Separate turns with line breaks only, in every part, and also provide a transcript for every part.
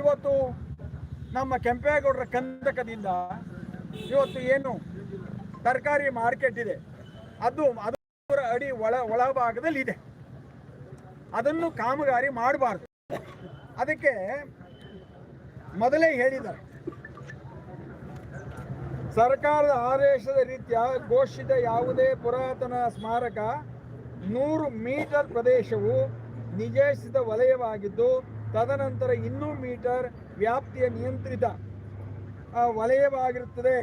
ಇವತ್ತು ನಮ್ಮ ಕೆಂಪೇಗೌಡರ ಕಂದಕದಿಂದ ಇವತ್ತು ಏನು ತರಕಾರಿ ಮಾರ್ಕೆಟ್ ಇದೆ. ಅದು, ಅದರ ಅಡಿ ಒಳ ಒಳಭಾಗದಲ್ಲಿ ಇದೆ. ಅದನ್ನು ಕಾಮಗಾರಿ ಮಾಡಬಾರ್ದು. ಅದಕ್ಕೆ ಮೊದಲೇ ಹೇಳಿದ್ದಾರೆ. ಸರ್ಕಾರದ ಆದೇಶದ ರೀತಿಯ ಘೋಷಿತ ಯಾವುದೇ ಪುರಾತನ ಸ್ಮಾರಕ ನೂರು ಮೀಟರ್ ಪ್ರದೇಶವು ನಿಜೇಷಿತ ವಲಯವಾಗಿದ್ದು ತದನಂತರ ಇನ್ನೂ ಮೀಟರ್ ವ್ಯಾಪ್ತಿಯ ನಿಯಂತ್ರಿತ ವಲಯವಾಗಿರುತ್ತದೆ.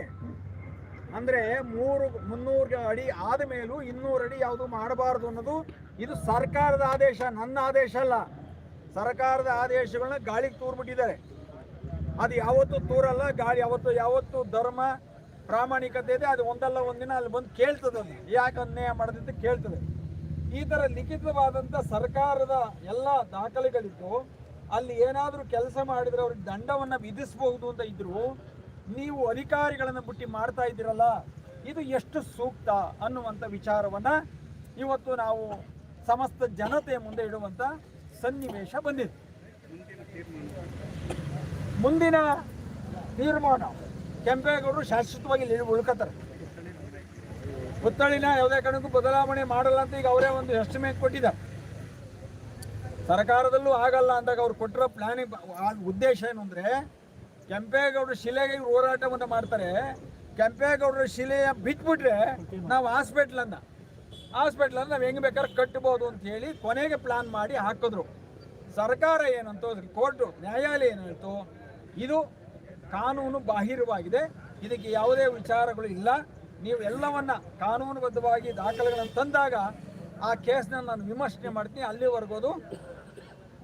ಅಂದರೆ ಮೂರು, ಮುನ್ನೂರು ಅಡಿ ಆದ ಮೇಲೂ ಇನ್ನೂರು ಅಡಿ ಯಾವುದು ಮಾಡಬಾರ್ದು ಅನ್ನೋದು ಇದು ಸರ್ಕಾರದ ಆದೇಶ, ನನ್ನ ಆದೇಶ ಅಲ್ಲ. ಸರ್ಕಾರದ ಆದೇಶಗಳನ್ನ ಗಾಳಿಗೆ ತೂರ್ಬಿಟ್ಟಿದ್ದಾರೆ. ಅದು ಯಾವತ್ತೂ ತೂರಲ್ಲ, ಗಾಳಿ ಯಾವತ್ತು ಯಾವತ್ತು ಧರ್ಮ ಪ್ರಾಮಾಣಿಕತೆ ಇದೆ, ಅದು ಒಂದಲ್ಲ ಒಂದಿನ ಅಲ್ಲಿ ಬಂದು ಕೇಳ್ತದೆ ಅದು. ಯಾಕೆ ಅನ್ಯಾಯ ಮಾಡಿದಂತ ಕೇಳ್ತದೆ. ಈ ಥರ ಲಿಖಿತವಾದಂಥ ಸರ್ಕಾರದ ಎಲ್ಲ ದಾಖಲೆಗಳಿದ್ದು ಅಲ್ಲಿ ಏನಾದರೂ ಕೆಲಸ ಮಾಡಿದ್ರೆ ಅವ್ರಿಗೆ ದಂಡವನ್ನು ವಿಧಿಸಬಹುದು ಅಂತ ಇದ್ರು, ನೀವು ಅಧಿಕಾರಿಗಳನ್ನು ಬಿಟ್ಟು ಮಾಡ್ತಾ ಇದ್ದೀರಲ್ಲ, ಇದು ಎಷ್ಟು ಸೂಕ್ತ ಅನ್ನುವಂಥ ವಿಚಾರವನ್ನ ಇವತ್ತು ನಾವು ಸಮಸ್ತ ಜನತೆ ಮುಂದೆ ಇಡುವಂಥ ಸನ್ನಿವೇಶ ಬಂದಿದೆ. ಮುಂದಿನ ತೀರ್ಮಾನ, ಕೆಂಪೇಗೌಡರು ಶಾಶ್ವತವಾಗಿ ಇಲ್ಲಿ ಉಳ್ಕೋತಾರೆ. ಪುತ್ತಳಿನ ಯಾವುದೇ ಕಾರಣಕ್ಕೂ ಬದಲಾವಣೆ ಮಾಡಲ್ಲ ಅಂತ ಈಗ ಅವರೇ ಒಂದು ಎಸ್ಟಿಮೇಟ್ ಕೊಟ್ಟಿದ್ದಾರೆ. ಸರ್ಕಾರದಲ್ಲೂ ಆಗಲ್ಲ ಅಂದಾಗ ಅವ್ರು ಕೊಟ್ಟಿರೋ ಪ್ಲಾನಿಂಗ್ ಉದ್ದೇಶ ಏನು ಅಂದರೆ, ಕೆಂಪೇಗೌಡರ ಶಿಲೆಗೆ ಹೋರಾಟವನ್ನು ಮಾಡ್ತಾರೆ. ಕೆಂಪೇಗೌಡರ ಶಿಲೆಯ ಬಿಟ್ಬಿಟ್ರೆ ನಾವು ಹಾಸ್ಪಿಟ್ಲನ್ನು ಹಾಸ್ಪಿಟ್ಲನ್ನು ನಾವು ಹೆಂಗೆ ಬೇಕಾದ್ರೆ ಕಟ್ಬೋದು ಅಂತ ಹೇಳಿ ಕೊನೆಗೆ ಪ್ಲಾನ್ ಮಾಡಿ ಹಾಕಿದ್ರು. ಸರ್ಕಾರ ಏನಂತೋ ಕೋರ್ಟು ನ್ಯಾಯಾಲಯ ಏನು ಹೇಳ್ತು, ಇದು ಕಾನೂನು ಬಾಹಿರವಾಗಿದೆ, ಇದಕ್ಕೆ ಯಾವುದೇ ವಿಚಾರಗಳು ಇಲ್ಲ. ನೀವು ಎಲ್ಲವನ್ನ ಕಾನೂನುಬದ್ಧವಾಗಿ ದಾಖಲೆಗಳನ್ನು ತಂದಾಗ ಆ ಕೇಸ್ನ ನಾನು ವಿಮರ್ಶನೆ ಮಾಡ್ತೀನಿ, ಅಲ್ಲಿವರೆಗೂ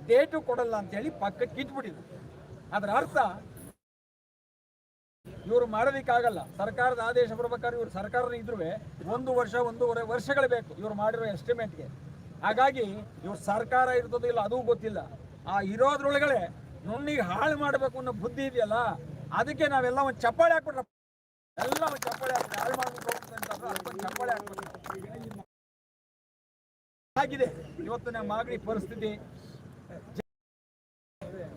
ಡೇಟು ಕೊಡಲ್ಲ ಅಂತೇಳಿ ಪಕ್ಕಕ್ಕೆ ಇಟ್ಬಿಟ್ಟಿದ್ರು. ಅದರ ಅರ್ಥ ಇವರು ಮಾಡೋದಕ್ಕಾಗಲ್ಲ ಸರ್ಕಾರದ ಆದೇಶ ಬರ್ಬೇಕಾದ್ರೆ ಇವರು ಸರ್ಕಾರದ ಇದ್ರೂ ಒಂದು ವರ್ಷ, ಒಂದೂವರೆ ವರ್ಷಗಳು ಬೇಕು ಇವರು ಮಾಡಿರೋ ಎಸ್ಟಿಮೇಟ್ಗೆ ಹಾಗಾಗಿ ಇವ್ರು ಸರ್ಕಾರ ಇರ್ತದೋ ಇಲ್ಲ ಅದು ಗೊತ್ತಿಲ್ಲ. ಆ ಇರೋದ್ರೊಳಗಡೆ ನುಣ್ಣಿಗೆ ಹಾಳು ಮಾಡಬೇಕು ಅನ್ನೋ ಬುದ್ಧಿ ಇದೆಯಲ್ಲ, ಅದಕ್ಕೆ ನಾವೆಲ್ಲ ಒಂದು ಚಪ್ಪಾಳೆ ಹಾಕ್ಬಿಟ್ರೆ ಎಲ್ಲ ಒಂದು ಚಪ್ಪಾಳೆ ಹಾಕಿ ಹಾಳು ಅದಕ್ಕೊಂದು ಚಪ್ಪಾಳೆ ಹಾಕ್ಬಿಟ್ಟು ಆಗಿದೆ. ಇವತ್ತು ನಮ್ಮ ಮಾಗಡಿ ಪರಿಸ್ಥಿತಿ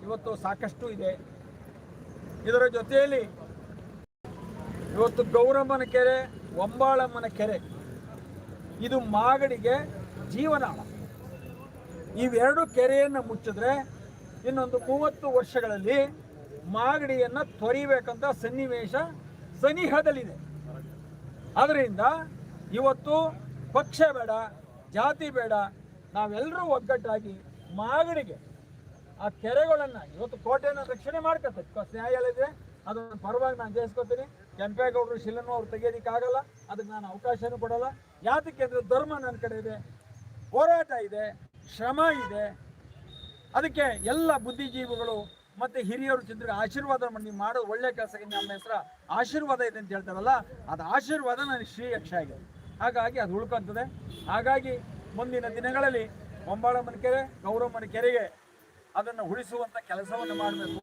ಇವತ್ತು ಸಾಕಷ್ಟು ಇದೆ. ಇದರ ಜೊತೆಯಲ್ಲಿ ಇವತ್ತು ಗೌರಮ್ಮನ ಕೆರೆ ಒಂಬಾಳಮ್ಮನ ಕೆರೆ. ಇದು ಮಾಗಡಿಗೆ ಜೀವನಾಳ. ಇವೆರಡು ಕೆರೆಯನ್ನು ಮುಚ್ಚಿದ್ರೆ ಇನ್ನೊಂದು ಮೂವತ್ತು ವರ್ಷಗಳಲ್ಲಿ ಮಾಗಡಿಯನ್ನು ತೊರಿಬೇಕಂತ ಸನ್ನಿವೇಶ ಸನಿಹದಲ್ಲಿದೆ. ಅದರಿಂದ ಇವತ್ತು ಪಕ್ಷ ಬೇಡ, ಜಾತಿ ಬೇಡ, ನಾವೆಲ್ಲರೂ ಒಗ್ಗಟ್ಟಾಗಿ ಮಾಗಡಿಗೆ ಆ ಕೆರೆಗಳನ್ನು ಇವತ್ತು ಕೋಟೆಯನ್ನು ರಕ್ಷಣೆ ಮಾಡ್ಕೊತೈತೆ. ನ್ಯಾಯಾಲಯ ಅದನ್ನು ಪರವಾಗಿ ನಾನು ಜಯಿಸ್ಕೊತೀನಿ. ಕೆಂಪೇಗೌಡರು ಶಿಲನ್ನು ಅವ್ರು ಆಗಲ್ಲ ಅದಕ್ಕೆ ನಾನು ಅವಕಾಶನೂ ಕೊಡಲ್ಲ. ಯಾತಕ್ಕೆ ಅಂದರೆ ಧರ್ಮ ನನ್ನ ಕಡೆ ಇದೆ, ಹೋರಾಟ ಇದೆ, ಶ್ರಮ ಇದೆ. ಅದಕ್ಕೆ ಎಲ್ಲ ಬುದ್ಧಿಜೀವಿಗಳು ಮತ್ತೆ ಹಿರಿಯರು ಚಿತ್ರ ಆಶೀರ್ವಾದ ನೀವು ಮಾಡೋದು ಒಳ್ಳೆ ಕೆಲಸಕ್ಕೆ ನಮ್ಮ ಹೆಸರ ಆಶೀರ್ವಾದ ಇದೆ ಅಂತ ಹೇಳ್ತಾರಲ್ಲ, ಅದು ಆಶೀರ್ವಾದ ನನಗೆ ಶ್ರೀಯಕ್ಷ ಆಗಿದೆ. ಹಾಗಾಗಿ ಅದು ಉಳ್ಕೊಂತದೆ. ಹಾಗಾಗಿ ಮುಂದಿನ ದಿನಗಳಲ್ಲಿ ಒಂಬಾಳಮ್ಮನ ಕೆರೆ ಗೌರವ ಕೆರೆಗೆ ಅದನ್ನು ಉಳಿಸುವಂಥ ಕೆಲಸವನ್ನು ಮಾಡಬೇಕು.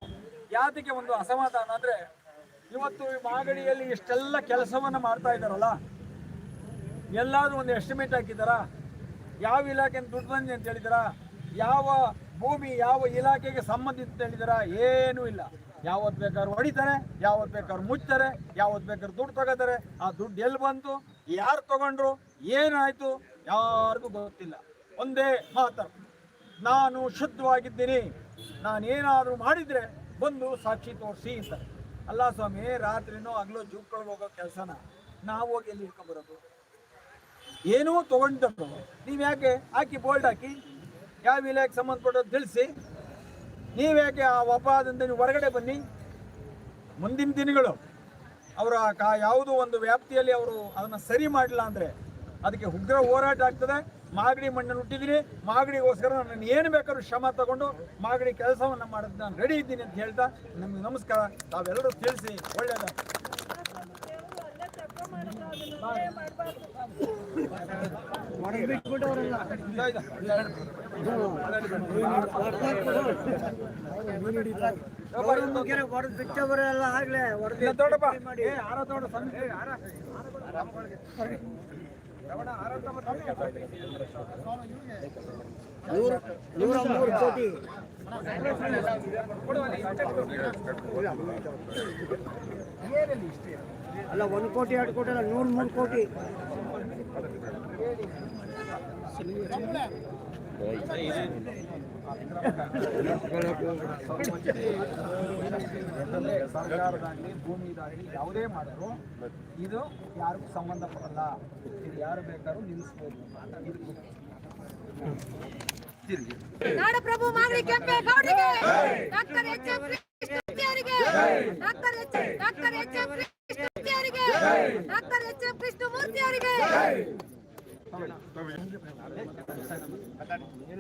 ಯಾತಕ್ಕೆ ಒಂದು ಅಸಮಾಧಾನ ಅಂದರೆ, ಇವತ್ತು ಮಾಗಡಿಯಲ್ಲಿ ಇಷ್ಟೆಲ್ಲ ಕೆಲಸವನ್ನು ಮಾಡ್ತಾ ಇದ್ದಾರಲ್ಲ? ಎಲ್ಲಾದರೂ ಒಂದು ಎಸ್ಟಿಮೇಟ್ ಹಾಕಿದ್ದಾರಾ? ಯಾವ ಇಲಾಖೆಯಿಂದ ದುಡ್ಡು ಬಂದಿದೆ ಅಂತ ಹೇಳಿದಾರ ಯಾವ ಭೂಮಿ, ಯಾವ ಇಲಾಖೆಗೆ ಸಂಬಂಧಿತ ಅಂತ ಹೇಳಿದಾರಾ ಏನೂ ಇಲ್ಲ. ಯಾವತ್ತು ಬೇಕಾದ್ರೂ ಹೊಡಿತಾರೆ, ಯಾವತ್ತು ಬೇಕಾದ್ರೂ ಮುಚ್ತಾರೆ ಯಾವತ್ತು ಬೇಕಾದ್ರೂ ದುಡ್ಡು ತಗೋತಾರೆ. ಆ ದುಡ್ಡು ಎಲ್ಲಿ ಬಂತು? ಯಾರು ತಗೊಂಡ್ರು? ಏನಾಯಿತು? ಯಾರಿಗೂ ಗೊತ್ತಿಲ್ಲ. ಒಂದೇ ಮಾತು ನಾನು ಶುದ್ಧವಾಗಿದ್ದೀನಿ. ನಾನೇನಾದರೂ ಮಾಡಿದರೆ ಬಂದು ಸಾಕ್ಷಿ ತೋರಿಸಿ ಅಂತಾರೆ ಅಲ್ಲ ಸ್ವಾಮಿ, ರಾತ್ರಿನೂ ಹಗಲು ಜೂಕ್ಕೊಳಗೆ ಹೋಗೋ ಕೆಲಸನ? ನಾವು ಹೋಗಿ ಎಲ್ಲಿ ಇಟ್ಕೊಂಡ್ಬರೋದು ಏನೂ ತೊಗೊಂಡು ನೀವು ಯಾಕೆ ಹಾಕಿ ಬೋಲ್ಡ್ ಹಾಕಿ? ಯಾವ ಇಲಾಖೆಗೆ ಸಂಬಂಧಪಟ್ಟದ್ದು ತಿಳಿಸಿ. ನೀವು ಯಾಕೆ ಆ ಅಪರಾಧದಿಂದ ನೀವು ಹೊರಗಡೆ ಬನ್ನಿ? ಮುಂದಿನ ದಿನಗಳು ಅವರ ಕಾ ಯಾವುದೋ ಒಂದು ವ್ಯಾಪ್ತಿಯಲ್ಲಿ ಅವರು ಅದನ್ನು ಸರಿ ಮಾಡಲಿಲ್ಲ ಅಂದರೆ ಅದಕ್ಕೆ ಉಗ್ರ ಹೋರಾಟ ಆಗ್ತದೆ. ಮಾಗಡಿ ಮಣ್ಣನ್ನು ಹುಟ್ಟಿದ್ದೀನಿ. ಮಾಗಡಿಗೋಸ್ಕರ ನಾನು ಏನು ಬೇಕಾದ್ರೂ ಶ್ರಮ ತಗೊಂಡು ಮಾಗಡಿ ಕೆಲಸವನ್ನು ಮಾಡೋದು ನಾನು ರೆಡಿ ಇದ್ದೀನಿ ಅಂತ ಹೇಳ್ತಾ ನಿಮಗೆ ನಮಸ್ಕಾರ. ತಾವೆಲ್ಲರೂ ತಿಳಿಸಿ ಒಳ್ಳೆಯದ.
ಬಿಟ್ಟವರೆಲ್ಲ ಆಗ್ಲೇ ಹೊಡೆದು ನೂರ ಮೂರು ಕೋಟಿ ಅಲ್ಲ ಒಂದು ಕೋಟಿ ಎರಡು ಕೋಟಿ ಅಲ್ಲ ನೂರ ಮೂರು ಕೋಟಿ.
ಸರ್ಕಾರದಾಗಲಿ ಭೂಮಿದಾಗಲಿ ಯಾವುದೇ ಮಾಡಿದ್ರು ಇದು ಯಾರಿಗೂ ಸಂಬಂಧಪಡಲ್ಲ ಇದು ಯಾರು ಬೇಕಾದ್ರೂ ನಿಲ್ಲಿಸ್ಬೋದು
ನಾಡಪ್ರಭು doctor doctor doctor H M Krishnamurthy ಅವರಿಗೆ.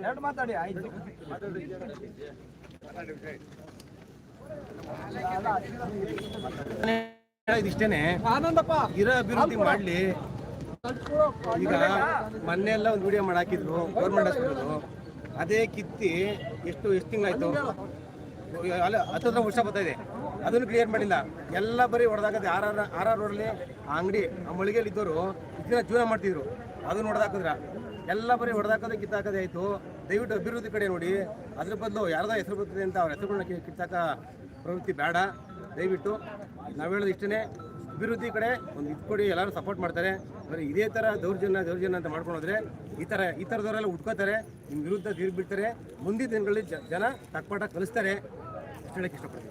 ಎರಡು ಮಾತಾಡಿ ಆಯ್ತು.
ಇಷ್ಟೇನೆ
ಆನಂದಪ್ಪ
ಇರೋ ಅಭಿವೃದ್ಧಿ ಮಾಡ್ಲಿ. ಈಗ ಮೊನ್ನೆ ಎಲ್ಲ ಒಂದು ವಿಡಿಯೋ ಮಾಡಾಕಿದ್ರು ಗೌರ್ಮೆಂಟ್ ಹಾಸ್ಪಿಟಲ್ ಅದೇ ಕಿತ್ತಿ ಎಷ್ಟು ಎಷ್ಟು ತಿಂಗಳಾಯ್ತು? ಅಲ್ಲ ಹತ್ತತ್ರ ವರ್ಷ ಬರ್ತಾ ಇದೆ. ಅದನ್ನು ಕ್ಲಿಯರ್ ಮಾಡಿಲ್ಲ. ಎಲ್ಲ ಬರೀ ಹೊಡೆದಾಗದೆ ಆರ್ ಆರ್ ಆರ್ ಆರ್ ರೋಡಲ್ಲಿ ಆ ಅಂಗಡಿ ಆ ಮಳಿಗೆಯಲ್ಲಿ ಇದ್ದವರು ಇದನ್ನ ಜೀವನ ಮಾಡ್ತಿದ್ರು. ಅದನ್ನ ಹೊಡೆದಾಕಿದ್ರ ಎಲ್ಲ ಬರೀ ಹೊಡೆದಾಕೋದೇ ಕಿತ್ತಾಕದೆ ಆಯಿತು. ದಯವಿಟ್ಟು ಅಭಿವೃದ್ಧಿ ಕಡೆ ನೋಡಿ. ಅದ್ರ ಬದಲು ಯಾರ್ದೋ ಹೆಸರು ಬರ್ತದೆ ಅಂತ ಅವ್ರ ಹೆಸರುಗಳನ್ನ ಕಿತ್ತಾಕ ಪ್ರವೃತ್ತಿ ಬೇಡ. ದಯವಿಟ್ಟು ನಾವು ಹೇಳೋದು ಇಷ್ಟೇ ಅಭಿವೃದ್ಧಿ ಕಡೆ ಒಂದು ಇದು ಕೊಡಿ, ಎಲ್ಲರೂ ಸಪೋರ್ಟ್ ಮಾಡ್ತಾರೆ. ಬರೀ ಇದೇ ಥರ ದೌರ್ಜನ್ಯ ದೌರ್ಜನ್ಯ ಅಂತ ಮಾಡ್ಕೊಂಡು ಹೋದ್ರೆ ಈ ಥರ ಈ ಥರದವರೆಲ್ಲ ಉಟ್ಕೋತಾರೆ ನಿಮ್ಮ ವಿರುದ್ಧ ತೀರ್ಬಿಡ್ತಾರೆ ಬಿಡ್ತಾರೆ. ಮುಂದಿನ ದಿನಗಳಲ್ಲಿ ಜನ ತಕ್ಪಾಟ ಕಲಿಸ್ತಾರೆ. ಅಷ್ಟು ಹೇಳಕ್ಕೆ ಇಷ್ಟಪಡ್ತೀನಿ.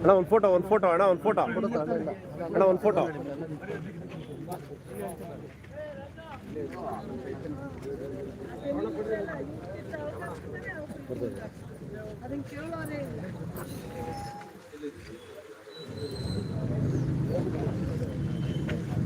ಅಣ್ಣ ಒಂದು ಫೋಟೋ ಒಂದು ಫೋಟೋ ಅಣ್ಣ ಒಂದು ಫೋಟೋ ಅಣ್ಣ ಒಂದು ಫೋಟೋ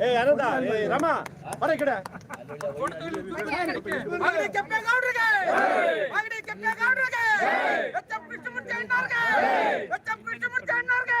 ಏ ರಾಮ ಬರ ಈ ಕಡೆ
ಮಾಗಡಿ ಕೆಂಪೇಗೌಡರಿಗೆ ಮಾಗಡಿ ಕೆಂಪೇಗೌಡರಿಗೆ ಎಚ್ ಎಂ ಕೃಷ್ಣಮೂರ್ತಿ ಅಣ್ಣವ್ರಿಗೆ ಎಚ್ ಎಂ ಕೃಷ್ಣಮೂರ್ತಿ ಅಣ್ಣವ್ರಿಗೆ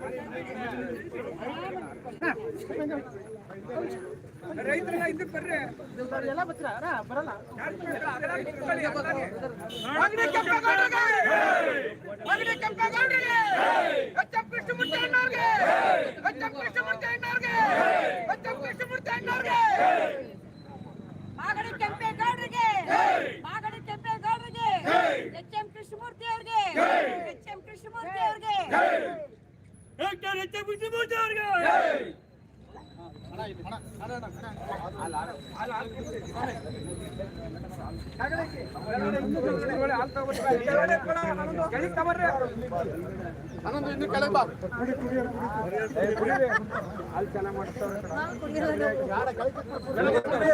ಹಿಂದೆ ಬರ್ರಿ ಕಣ ಒಂಚೂರು ಈ ಕಡೆ ಬರ್ರಿ ನೀವು ರೈತರೆಲ್ಲ ಹಿಂದಕ್ಕೆ ಬರ್ರಿ ಮಾಗಡಿ ಕೆಂಪೇಗೌಡರಿಗೆ ಮಾಗಡಿ ಕೆಂಪೇಗೌಡರಿಗೆ ಎಚ್ ಎಂ ಕೃಷ್ಣಮೂರ್ತಿ ಅಣ್ಣವ್ರಿಗೆ ಎಚ್ ಎಂ ಕೃಷ್ಣಮೂರ್ತಿ ಅಣ್ಣವ್ರಿಗೆ ಎಚ್ ಎಂ ಕೃಷ್ಣಮೂರ್ತಿ ಅಣ್ಣವ್ರಿಗೆ
ಮಾಗಡಿ ಕೆಂಪೇಗೌಡರಿಗೆ ಮಾಗಡಿ ಕೆಂಪೇಗೌಡರಿಗೆ ಎಚ್ ಎಂ ಕೃಷ್ಣಮೂರ್ತಿ ಅವರಿಗೆ ಎಚ್ ಎಂ ಕೃಷ್ಣಮೂರ್ತಿ ಅವರಿಗೆ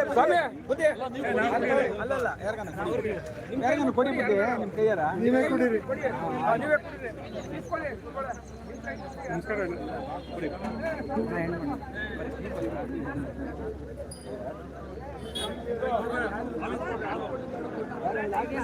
ಸ್ವಾಮಿ ಬುದ್ಧಿ ಅಲ್ಲಲ್ಲ ಯಾರಿಗಾನ ಯಾರಿಗಾನ ಕೊಡಿ ಬುದ್ಧಿ ನಿಮ್ಮ ಕೈಯಾರ ನೀವೇ ಕುಡೀರಿ ನೀವೇ ಇಸ್ಕೊಳ್ಳಿ. ಆಗಿದೆ